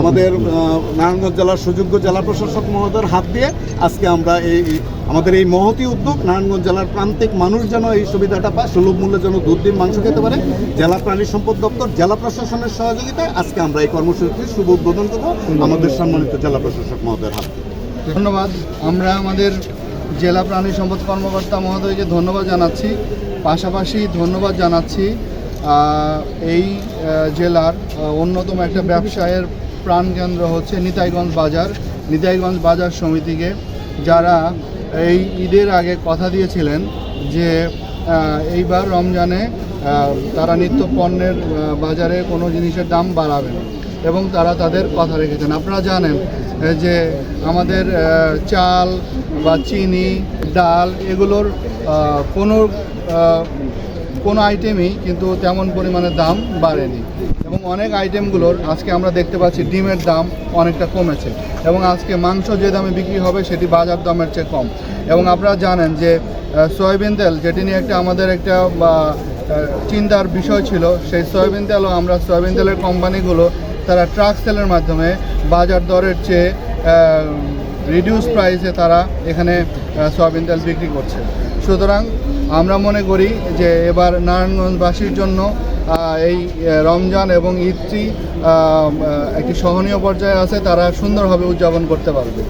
আমাদের নারায়ণগঞ্জ জেলার সুযোগ্য জেলা প্রশাসক মহোদয়ের হাত দিয়ে আজকে আমরা এই আমাদের এই মহতি উদ্যোগ নারায়ণগঞ্জ জেলার প্রান্তিক মানুষ যেন এই সুবিধাটা পায়, সুলভ মূল্যে যেন দুধ, ডিম, মাংস খেতে পারে। জেলা প্রাণী সম্পদ দপ্তর, জেলা প্রশাসনের সহযোগিতায় আজকে আমরা এই কর্মসূচির শুভ উদ্বোধন করব আমাদের সম্মানিত জেলা প্রশাসক মহোদয়ের হাত ধন্যবাদ। আমরা আমাদের জেলা প্রাণী সম্পদ কর্মকর্তা মহোদয়কে ধন্যবাদ জানাচ্ছি। পাশাপাশি ধন্যবাদ জানাচ্ছি এই জেলার অন্যতম একটা ব্যবসায়ের প্রাণকেন্দ্র হচ্ছে নিতাইগঞ্জ বাজার। নিতাইগঞ্জ বাজার সমিতিকে যারা এই ঈদের আগে কথা দিয়েছিলেন যে এইবার রমজানে তারা নিত্য পণ্যের বাজারে কোনো জিনিসের দাম বাড়াবে না এবং তারা তাদের কথা রেখেছেন। আপনারা জানেন যে আমাদের চাল বা চিনি, ডাল এগুলোর কোনো কোনো আইটেমই কিন্তু তেমন পরিমাণে দাম বাড়েনি। এবং অনেক আইটেমগুলোর আজকে আমরা দেখতে পাচ্ছি ডিমের দাম অনেকটা কমেছে। এবং আজকে মাংস যে দামে বিক্রি হবে সেটি বাজার দামের চেয়ে কম। এবং আপনারা জানেন যে সয়াবিন তেল, যেটি নিয়ে একটা আমাদের একটা চিন্তার বিষয় ছিল, সেই সয়াবিন তেলও আমরা সয়াবিন তেলের কোম্পানিগুলো তারা ট্রাক সেলের মাধ্যমে বাজার দরের চেয়ে রিডিউস প্রাইসে তারা এখানে সয়াবিন তেল বিক্রি করছে। সুতরাং আমরা মনে করি যে এবার নারায়ণগঞ্জবাসীর জন্য এই রমজান এবং ঈদটি একটি সহনীয় পর্যায়ে আছে, তারা সুন্দরভাবে উদযাপন করতে পারবে।